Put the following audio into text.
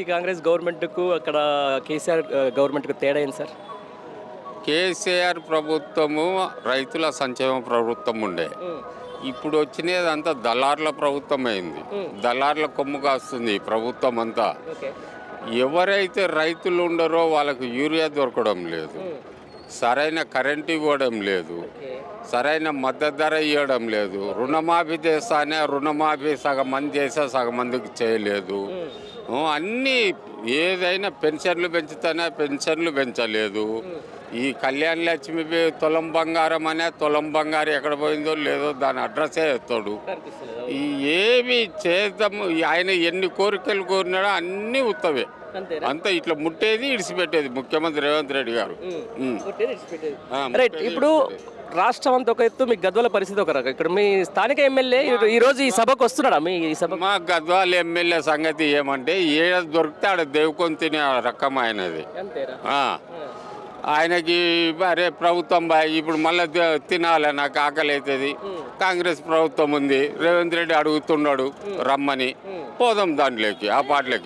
ఈ కాంగ్రెస్ గవర్నమెంట్కు అక్కడ కేసీఆర్ గవర్నమెంట్కు తేడా ఏంటి సార్? కేసీఆర్ ప్రభుత్వము రైతుల సంక్షేమ ప్రభుత్వం ఉండే. ఇప్పుడు వచ్చినది అంతా దళార్ల ప్రభుత్వం అయింది. దళార్ల కొమ్ము కాస్తుంది ప్రభుత్వం అంతా. ఎవరైతే రైతులు ఉండరో వాళ్ళకు యూరియా దొరకడం లేదు. సరైన కరెంట్ ఇవ్వడం లేదు. సరైన మద్దతు ధర ఇవ్వడం లేదు. రుణమాఫీ చేస్తానే రుణమాఫీ సగం మంది చేస్తే సగం మందికి చేయలేదు. అన్నీ ఏదైనా పెన్షన్లు పెంచుతానే పెన్షన్లు పెంచలేదు. ఈ కళ్యాణ్ లక్ష్మి తులం బంగారం అనే తులం బంగారం ఎక్కడ పోయిందో లేదో దాని అడ్రస్సే ఎత్తాడు. ఈ ఏమి చేద్దాము? ఆయన ఎన్ని కోరికలు కోరినాడో అన్నీ ఉత్తవే అంతేనా అంతా ఇట్లా ముట్టేది ఇడిచిపెట్టేది ముఖ్యమంత్రి రేవంత్ రెడ్డి గారు. రైట్ ఇప్పుడు రాష్ట్రం అంతా ఒక ఎత్తు మీ గద్వాల పరిస్థితి ఒక రకం. ఇక్కడ మీ స్థానిక ఎమ్మెల్యే ఈ రోజు ఈ సభకు వస్తున్నాడా? మీ ఈ సభ మా గద్వాల ఎమ్మెల్యే సంగతి ఏమంటే ఏడ దొరికితే ఆడ దేవుకొని తినే రకం ఆయనది. ఆ. ఆయనకి అరే ప్రభుత్వం బాయ్ ఇప్పుడు మళ్ళీ తినాలి నాకు ఆకలి అవుతుంది కాంగ్రెస్ ప్రభుత్వం ఉంది. రేవంత్ రెడ్డి అడుగుతున్నాడు రమ్మని. పోదాం దాంట్లోకి ఆ పాటలకి